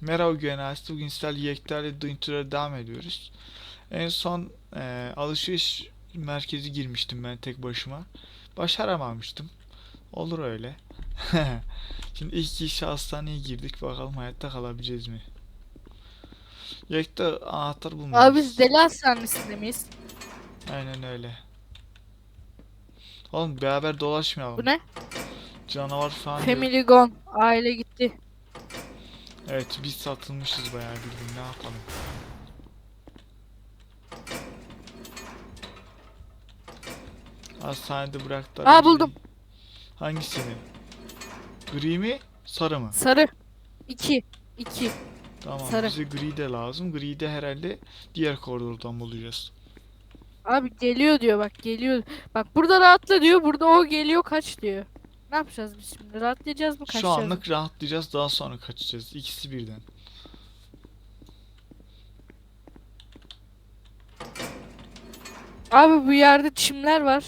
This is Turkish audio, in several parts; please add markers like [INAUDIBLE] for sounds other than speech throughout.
Merhaba Güvenası. Bugün sizlerle yekterli duyuntulara devam ediyoruz. En son e, alışveriş merkezi girmiştim ben tek başıma. Başaramamıştım. Olur öyle. [LAUGHS] Şimdi ilk kişi hastaneye girdik. Bakalım hayatta kalabileceğiz mi? Yekta anahtar Abi bulmalıyız. biz deli hastanesinde miyiz? Aynen öyle. Oğlum beraber dolaşmayalım. Bu ne? Canavar falan. Family gone. Aile gitti. Evet biz satılmışız bayağı bildiğin ne yapalım. Hastanede bıraktılar. Aa, buldum. Hangisini? Gri mi? Sarı mı? Sarı. 2. 2. Tamam sarı. bize gri de lazım. Gri de herhalde diğer koridordan bulacağız. Abi geliyor diyor bak geliyor. Bak burada rahatla diyor. Burada o geliyor kaç diyor. Ne yapacağız biz şimdi? Rahatlayacağız mı Şu kaçacağız mı? anlık rahatlayacağız daha sonra kaçacağız. İkisi birden. Abi bu yerde çimler var.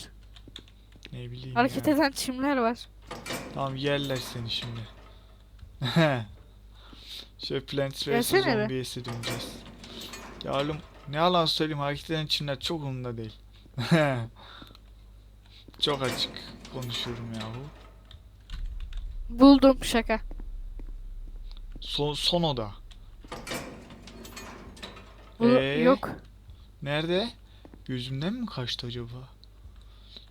Ne bileyim Hareket ya. eden çimler var. Tamam yerler seni şimdi. [LAUGHS] Şöyle Plants vs Gelsene be. Zombies'e döneceğiz. Ya oğlum ne yalan söyleyeyim hareket eden Çinler çok umurumda değil. [LAUGHS] çok açık konuşuyorum yahu. Buldum şaka. Son, son oda. Bu Ee? yok. Nerede? Gözümden mi kaçtı acaba?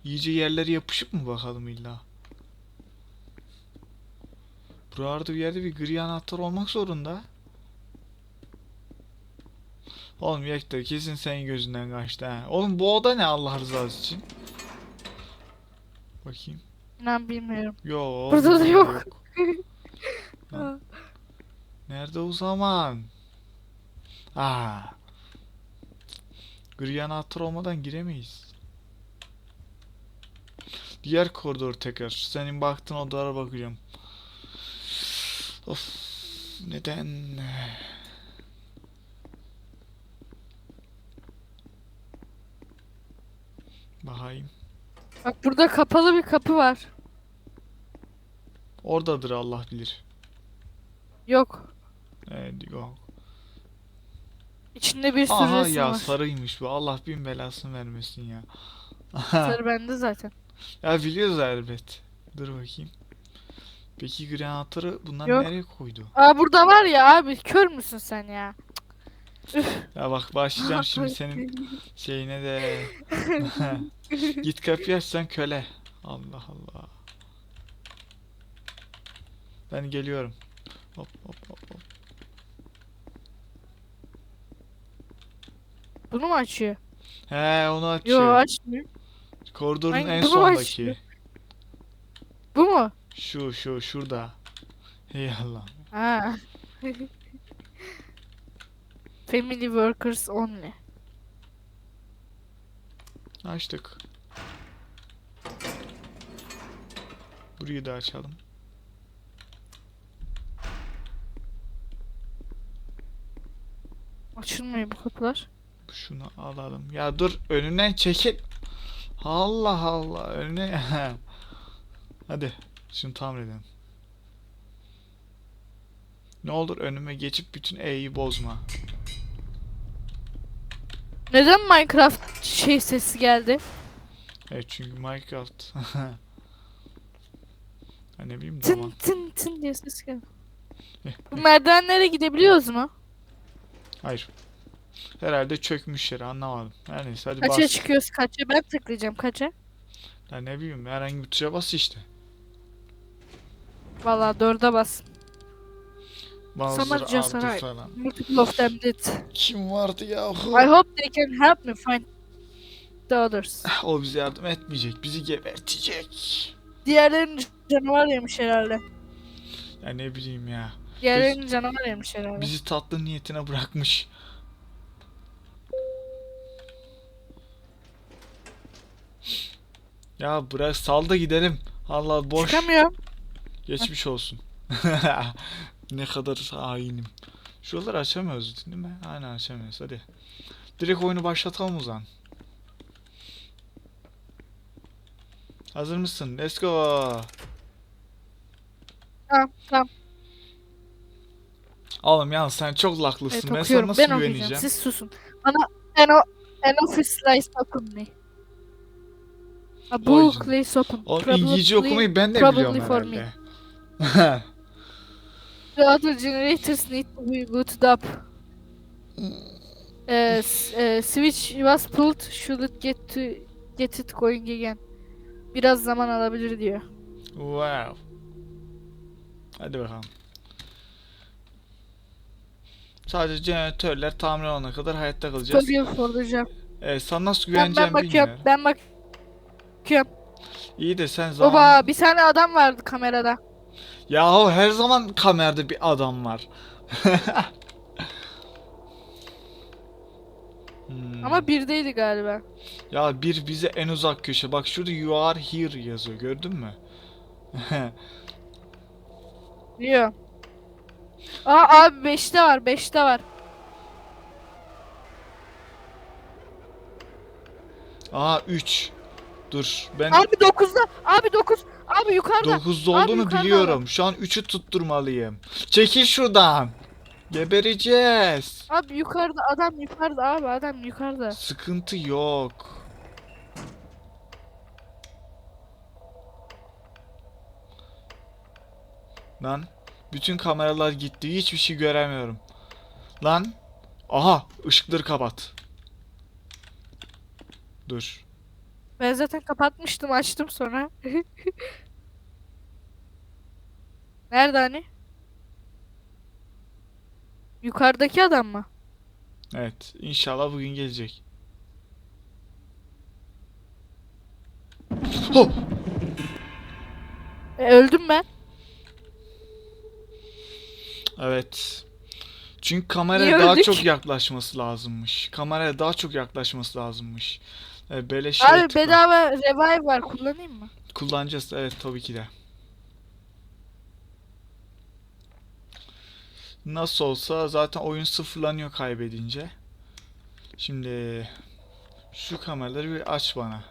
İyice yerlere yapışıp mı bakalım illa? Buralarda bir yerde bir gri anahtar olmak zorunda. Oğlum Yekta kesin senin gözünden kaçtı ha. Oğlum bu oda ne Allah rızası için? Bakayım. İnan bilmiyorum. Yo. Burada da yok. Lan, Nerede o zaman? Aa. Gri anahtar olmadan giremeyiz. Diğer koridor tekrar. Senin baktığın odalara bakacağım. Of. Neden? Bakayım. Bak burada kapalı bir kapı var. Oradadır Allah bilir. Yok. Evet, yok. İçinde bir sürü Aha resim ya var. sarıymış bu. Allah bin belasını vermesin ya. Sarı [LAUGHS] bende zaten. Ya biliyoruz elbet. Dur bakayım. Peki gri anahtarı bunlar Yok. nereye koydu? Aa burada var ya abi kör müsün sen ya? Ya bak başlayacağım şimdi [LAUGHS] senin şeyine de. [LAUGHS] [LAUGHS] Git kapıyı aç sen köle. Allah Allah. Ben geliyorum. Hop hop hop hop. Bunu mu açıyor? He onu Yo açıyor. açmıyor. Koridorun Ay, en bunu sondaki. açıyor. Bu mu? Şu şu şurada. Hey Allah. Ha. [LAUGHS] Family workers only. Açtık. Burayı da açalım. Açılmıyor bu kapılar. Şunu alalım. Ya dur önünden çekil. Allah Allah önüne. [LAUGHS] Hadi şunu tamir edelim. Ne olur önüme geçip bütün E'yi bozma. Neden Minecraft şey sesi geldi? Evet çünkü Minecraft. [LAUGHS] ha ne bileyim Tın tamam. tın tın diye ses geldi. Bu merdivenlere gidebiliyoruz mu? Hayır. Herhalde çökmüş yere anlamadım. Her neyse hadi Kaça bas. çıkıyoruz kaça? Ben tıklayacağım kaça? Ya ne bileyim herhangi bir tuşa bas işte. Valla dörde bas. Aldı Saray. falan. Multiple of them did. Kim vardı yahu? I hope they can help me find the others. O bize yardım etmeyecek. Bizi gebertecek. Diğerlerini canavar yemiş herhalde. Ya ne bileyim ya. Diğerlerini canavar yemiş herhalde. Bizi tatlı niyetine bırakmış. Ya bırak sal da gidelim. Allah boş. Çıkamıyorum. Geçmiş olsun. [LAUGHS] ne kadar hainim. Şuraları açamıyoruz değil mi? Aynen açamıyoruz hadi. Direkt oyunu başlatalım o zaman. Hazır mısın? Let's go. Tamam tamam. Oğlum yalnız sen çok laklısın. Evet ben sana okuyorum. nasıl Ben okuyacağım. güveneceğim? Siz susun. Bana an, o, an office lies open me. A book lays open. Oğlum İngilizce Probably- okumayı ben de probably biliyorum for me. herhalde. [LAUGHS] The other generators need to be booted up. Uh, s- uh, switch was pulled. Should it get to get it going again? Biraz zaman alabilir diyor. wow. Hadi bakalım. Sadece jeneratörler tamir olana kadar hayatta kalacağız. The job. Evet, sana nasıl Ben, güveneceğim ben bakıyorum. bilmiyorum. Ben bak. Bakıyorum. İyi de sen zaman... Oba bir tane adam vardı kamerada. Yahu her zaman kamerada bir adam var. [LAUGHS] Hmm. Ama birdeydi galiba. Ya bir bize en uzak köşe. Bak şurada you are here yazıyor. Gördün mü? [LAUGHS] Diyor. Aa abi 5'te var 5'te var. Aa 3. Dur. Ben Abi 9'da. Abi 9. Abi yukarıda. 9'da Abi olduğunu yukarıda biliyorum. Şu an 3'ü tutturmalıyım. Çekil şuradan. Gebereceğiz. Abi yukarıda adam yukarıda abi adam yukarıda. Sıkıntı yok. Lan bütün kameralar gitti. Hiçbir şey göremiyorum. Lan. Aha, ışıkları kapat. Dur. Ben zaten kapatmıştım açtım sonra. [LAUGHS] Nerede hani? Yukarıdaki adam mı? Evet, inşallah bugün gelecek. Oh! E, öldüm ben. Evet. Çünkü kameraya Niye daha öldük? çok yaklaşması lazımmış. Kameraya daha çok yaklaşması lazımmış. Evet, böyle şey Abi tıkla. bedava revive var kullanayım mı? Kullanacağız evet tabii ki de. Nasıl olsa zaten oyun sıfırlanıyor kaybedince. Şimdi şu kameraları bir aç bana.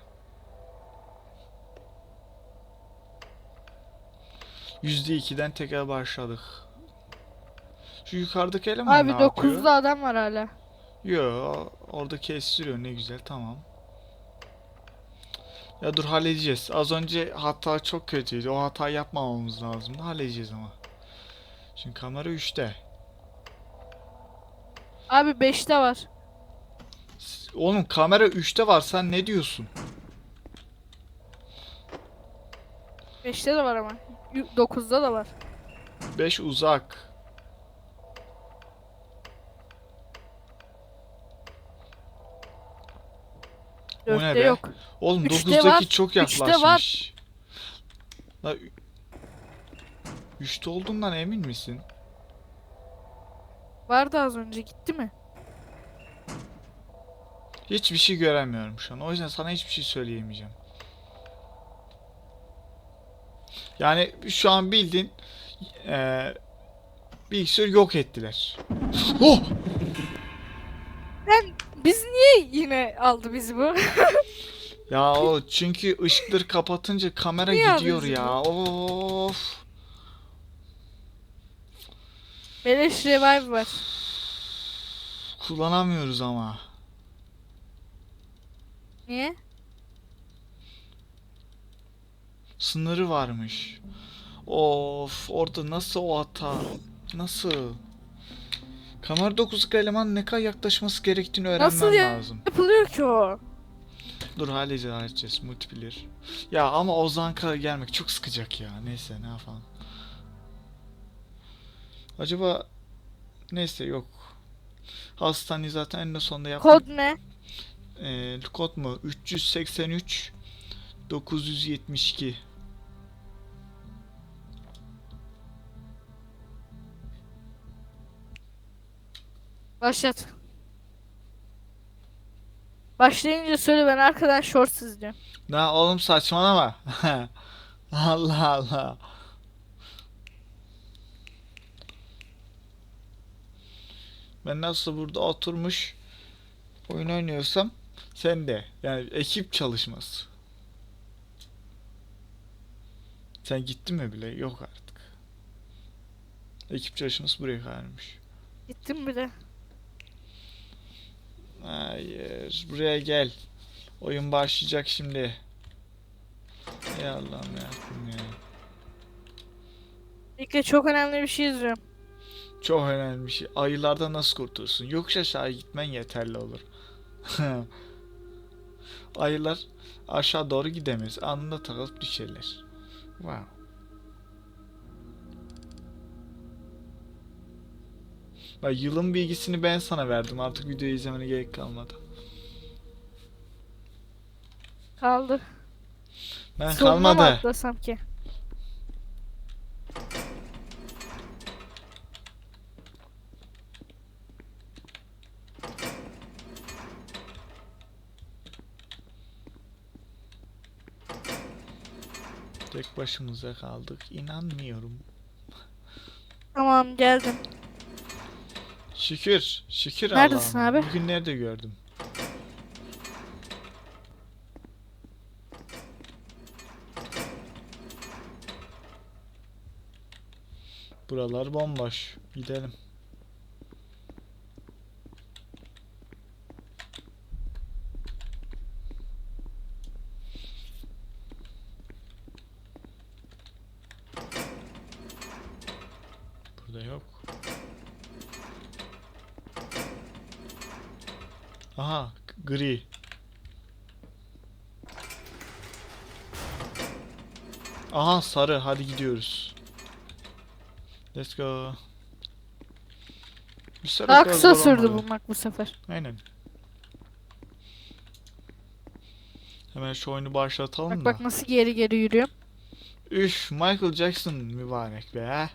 %2'den tekrar başladık. Şu yukarıdaki eleman Abi ne yapıyor? 9'da adam var hala. Yo, orada kestiriyor ne güzel tamam. Ya dur halledeceğiz. Az önce hata çok kötüydü. O hatayı yapmamamız lazımdı. Halledeceğiz ama. Şimdi kamera 3'te. Abi 5'te var. Oğlum kamera 3'te var. Sen ne diyorsun? 5'te de var ama. 9'da da var. 5 uzak. O ne 4'te be? yok. Oğlum Üçte 9'daki var, çok üçte var. yaklaşmış. La 3'te olduğundan emin misin? Vardı az önce gitti mi? Hiçbir şey göremiyorum şu an. O yüzden sana hiçbir şey söyleyemeyeceğim. Yani şu an bildin eee bilgisayarı yok ettiler. Oh! Biz niye yine aldı bizi bu? [LAUGHS] Ya o çünkü ışıkları kapatınca kamera Niye gidiyor ya. Of. Beleş revive var. Kullanamıyoruz ama. Niye? Sınırı varmış. Of, orada nasıl o hata? Nasıl? Kamera 9'luk eleman ne kadar yaklaşması gerektiğini öğrenmem Nasıl ya? lazım. Yapılıyor ki o. Dur halledeceğiz halledeceğiz multiplayer. Ya ama Ozan kadar gelmek çok sıkacak ya. Neyse ne yapalım. Acaba neyse yok. Hastaneyi zaten en sonunda yaptık. Kod ne? Ee, kod mu? 383 972. Başlat. Başlayınca söyle ben arkadan shorts izliyorum. Ne oğlum saçmalama. [LAUGHS] Allah Allah. Ben nasıl burada oturmuş oyun oynuyorsam sen de. Yani ekip çalışması. Sen gittin mi bile? Yok artık. Ekip çalışması buraya kadarmış. Gittim bile. Hayır. Buraya gel. Oyun başlayacak şimdi. Ey Allah'ım ya. İlk çok önemli bir şey izliyorum. Çok önemli bir şey. Ayılardan nasıl kurtulursun? Yokuş aşağı gitmen yeterli olur. [LAUGHS] Ayılar aşağı doğru gidemez. Anında takılıp düşerler. Wow. Bak yılın bilgisini ben sana verdim. Artık videoyu izlemene gerek kalmadı. Kaldı. Ben Sonuna mı kalmadı. atlasam ki? Tek başımıza kaldık. İnanmıyorum. Tamam geldim. Şükür. Şükür Neredesin Allah'ım. abi? Bugün nerede gördüm? Buralar bomboş. Gidelim. Burada yok. Aha, g- gri. Aha sarı. Hadi gidiyoruz. Let's go. Bir Daha kısa sürdü bulmak bu sefer. Aynen. Hemen şu oyunu başlatalım Bak da. bak nasıl geri geri yürüyorum. Üf, Michael Jackson mübarek be.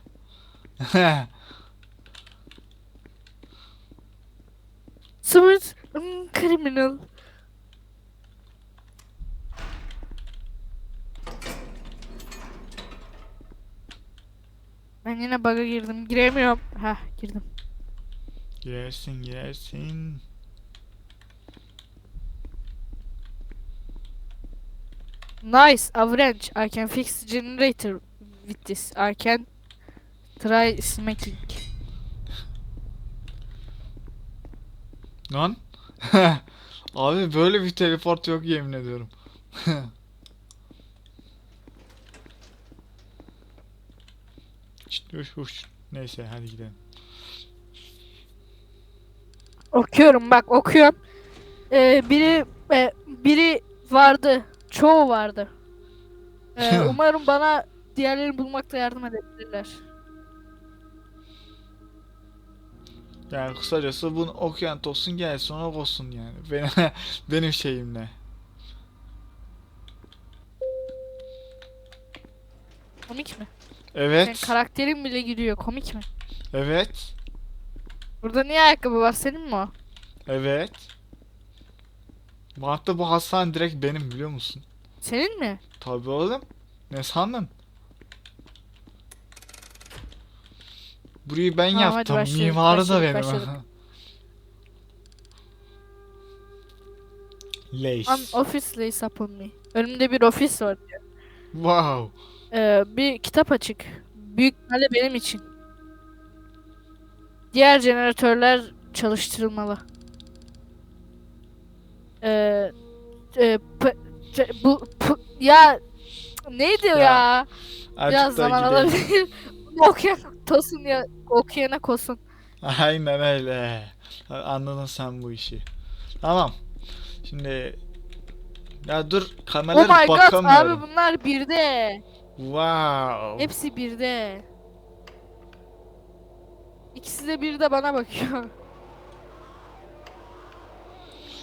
Smooth [LAUGHS] criminal. Ben yine bug'a girdim. Giremiyorum. Heh girdim. Girersin girersin. Nice. Avalanche. I can fix generator with this. I can try smacking. Lan. [LAUGHS] Abi böyle bir teleport yok yemin ediyorum. [LAUGHS] uş, uş. Neyse hadi gidelim. Okuyorum bak okuyorum. Ee, biri e, biri vardı. Çoğu vardı. Ee, umarım bana diğerlerini bulmakta yardım edebilirler. Yani kısacası bunu okuyan tosun gelsin ona olsun yani. [LAUGHS] Benim, benim şeyimle. Komik mi? Evet. Senin karakterin bile giriyor. Komik mi? Evet. Burada niye ayakkabı var? Senin mi o? Evet. Bu Hatta bu hastane direkt benim biliyor musun? Senin mi? Tabii oğlum. Ne sandın? Burayı ben Tamam, hadi yaptım. Mimarı da benim. başladık. Lace. An office lays upon me. Önümde bir ofis var. Wow. Ee, bir kitap açık. Büyük ihtimalle benim için. Diğer jeneratörler çalıştırılmalı. Ee, e, p- c- bu p- ya neydi Ya, ya? Biraz Azıcık zaman gidelim. alabilir. [LAUGHS] Okuyan tosun ya okuyana kosun. Aynen öyle. Anladın sen bu işi. Tamam. Şimdi ya dur Oh kameralara my god bakamıyorum. abi bunlar birde. Wow. Hepsi birde. İkisi de birde bana bakıyor.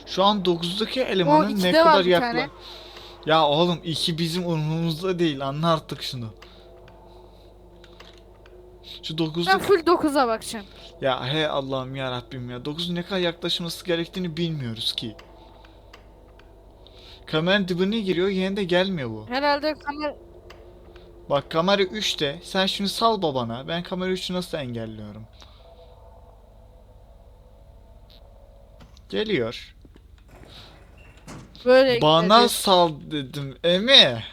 Şu an 9'daki elemanın ne ikide var kadar bir yakla... Ya oğlum iki bizim umurumuzda değil. Anla artık şunu. Şu Ben 9'luk full 9'a bakacağım. Ya he Allah'ım ya Rabbim ya. 9'un ne kadar yaklaşması gerektiğini bilmiyoruz ki. Kameranın dibine giriyor yine de gelmiyor bu. Herhalde kamera Bak kamera 3'te. Sen şunu sal babana. Ben kamera 3'ü nasıl engelliyorum? Geliyor. böyle Bana gidiyor. sal dedim. Emi.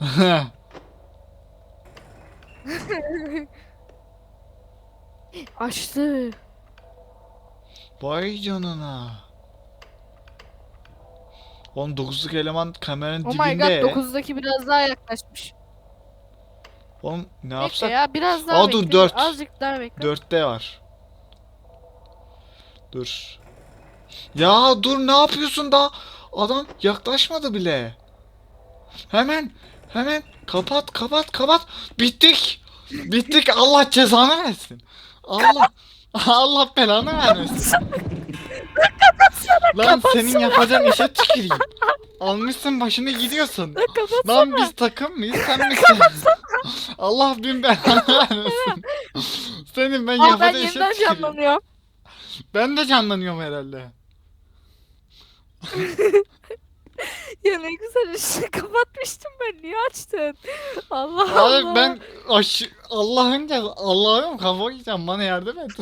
[LAUGHS] açtı. Vay canına. Oğlum 9'luk eleman kameranın Oh my dibinde. god 9'daki biraz daha yaklaşmış. Oğlum ne Bekle yapsak? ya biraz daha Aa, dur, bekle. dört. Azıcık daha bekle. 4'te var. Dur. Ya dur ne yapıyorsun da? Adam yaklaşmadı bile. Hemen hemen kapat kapat kapat. Bittik. Bittik Allah cezanı versin. Allah Allah belanı vermesin. Lan senin yapacağın işe tüküreyim. Almışsın başını gidiyorsun. Lan biz takım mıyız sen misin? Allah bin belanı vermesin. Senin ben Aa, ben işe yeniden canlanıyorum. Ben de canlanıyorum herhalde. [LAUGHS] Ya ne güzel işte kapatmıştım ben. Niye açtın? Allah Allah. Abi ben aş Allah'ın cezası Allah'ım kafa yiyeceğim bana yardım et. [LAUGHS]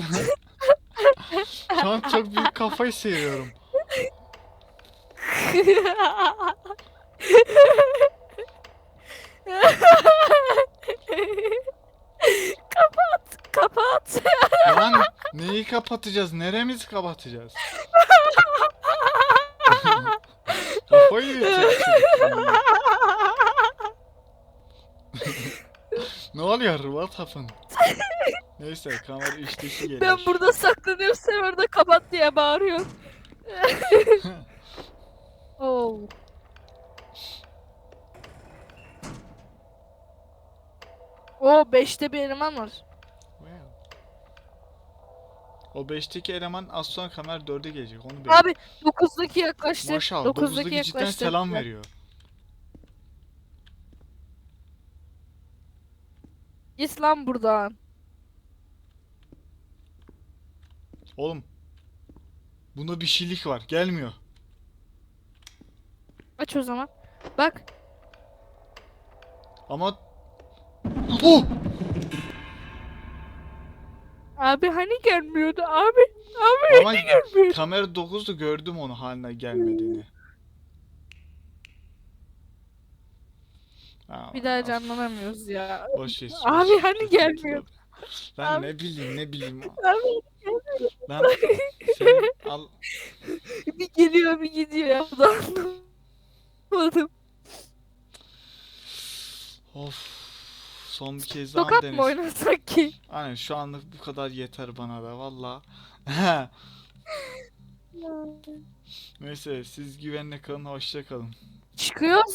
Şu an çok büyük kafayı seviyorum. [LAUGHS] kapat. Kapat. Lan neyi kapatacağız? Neremizi kapatacağız? [LAUGHS] Kafayı yiyeceğim şimdi. [LAUGHS] ne oluyor? What happened? Neyse kamera iş dışı gelir. ben burada saklanıyorum sen orada kapat diye bağırıyorsun. [LAUGHS] oh. O 5'te bir eleman var. O 5'teki eleman az sonra kamera 4'e gelecek onu bekle. Abi 9'daki yaklaştı. Maşallah 9'daki 9'daki cidden yaklaştı. selam veriyor. Git lan buradan. Oğlum. Bunda bir şeylik var. Gelmiyor. Aç o zaman. Bak. Ama Oh! Abi hani gelmiyordu abi. Abi Ama hani gelmiyordu. kamera 9'du gördüm onu haline gelmediğini. Aa, Bir daha canlanamıyoruz ya. Boş geç. Abi hani gelmiyor. Ben Abi. ne bileyim ne bileyim. [LAUGHS] Abi Ben sen al bir geliyor bir gidiyor ya. Bu da anlamadım. of son bir kez daha mı Tokat mı deniz? oynasak ki? Aynen şu anlık bu kadar yeter bana da valla. [LAUGHS] Neyse siz güvenle kalın hoşça kalın. Çıkıyoruz